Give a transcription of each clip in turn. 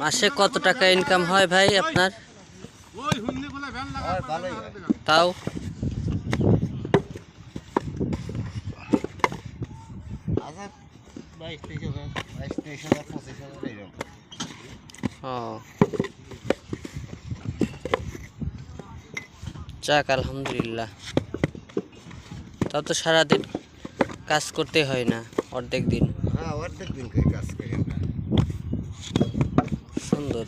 মাসে কত টাকা ইনকাম হয় ভাই আপনার। তাও? ও। যাক, আলহামদুলিল্লাহ। তাও তো সারাদিন কাজ করতে হয় না, অর্ধেক দিন। হ্যাঁ অর্ধেক দিন কাজ করি আমরা। সুন্দর।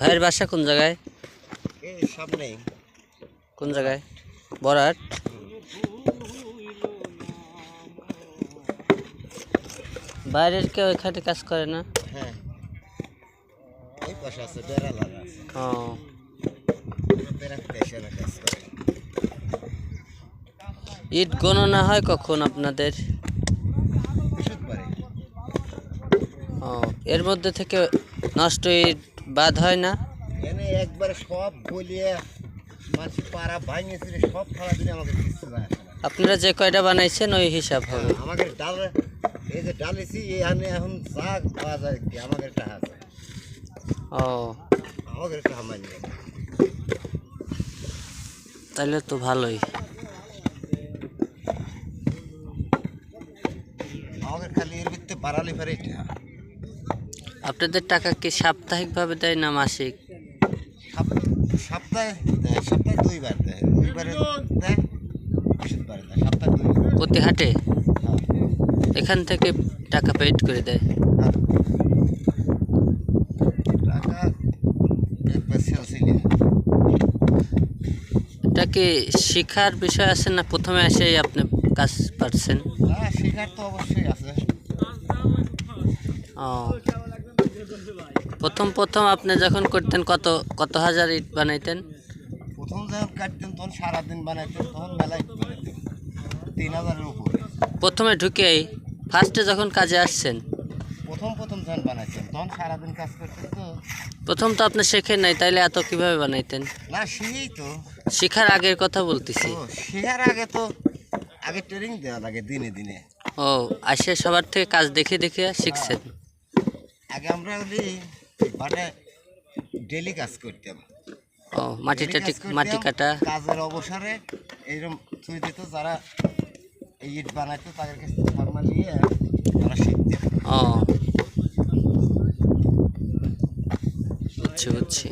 ভাইয়ের বাসা কোন জায়গায়? এই সামনেই কোন জায়গায়? বরাট। বাইরের কেউ এখানে কাজ করে না? হ্যাঁ। পাশে আছে ও। বেড়া ইট গণনা হয় কখন আপনাদের? এর মধ্যে থেকে নষ্ট ইট বাদ হয় না? এনে একবারে সব বলিয়ে মাছি পাড়া ভাঙিয়েছিল সব ফালা দিলে আমাকে কিছু যায় আপনারা যে কয়টা বানাইছেন ওই হিসাব হবে। আমাদের ডাল এই যে ডালেছি এখানে এখন যা পাওয়া যায় আমাকে টাকা ও। তাহলে তো ভালোই। খালি এর আপনাদের টাকা কি সাপ্তাহিকভাবে দেয় না মাসিক? সপ্তাহে দেয় সপ্তাহে দুইবার দেয় দুইবারে দেয় বৃহস্পতিবারে দেয় সপ্তাহে প্রতি হাটে? হ্যাঁ, এখান থেকে টাকা পেড করে দেয় হ্যাঁ। টাকা একবার সেলছিল এটা কি শিখার বিষয় আছে না প্রথমে এসেই আপনি কাজ পারছেন? হ্যাঁ তো অবশ্যই আছে। ও। প্রথম প্রথম আপনি যখন করতেন কত কত হাজার ইট বানাইতেন? প্রথম যখন কাটতেন তখন সারাদিন বানাইতেন তখন মেলায় বানাইতেন তিন হাজারের উপরে। প্রথমে ঢুকেই ফার্স্টে যখন কাজে আসছেন প্রথম প্রথম যখন বানাইতেন তখন সারাদিন কাজ করতেন তো। প্রথম তো আপনি শেখেন নাই তাইলে এত কীভাবে বানাইতেন? না সেই তো। শেখার আগের কথা বলতেছি। শেখার আগে তো আগে ট্রেনিং দেওয়া লাগে দিনে দিনে। ও আসে সবার থেকে কাজ দেখে দেখে শিখছেন। আগে আমরা ওই মাঠে ডেলি কাজ করতাম। ও মাটি daily টাটি কাজ করতাম, মাটি কাটা। কাজের অবসরে এইরকম থুই দিত যারা এই ইট বানাইতো তাদের কাছে ফর্মা নিয়ে তারা শিখতে ও আর হচ্ছে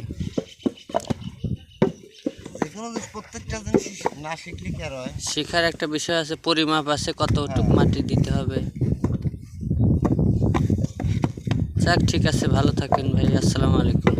শিখার একটা বিষয় আছে পরিমাপ আছে কতটুক মাটি দিতে হবে। যাক ঠিক আছে ভালো থাকেন ভাই আসসালামু আলাইকুম।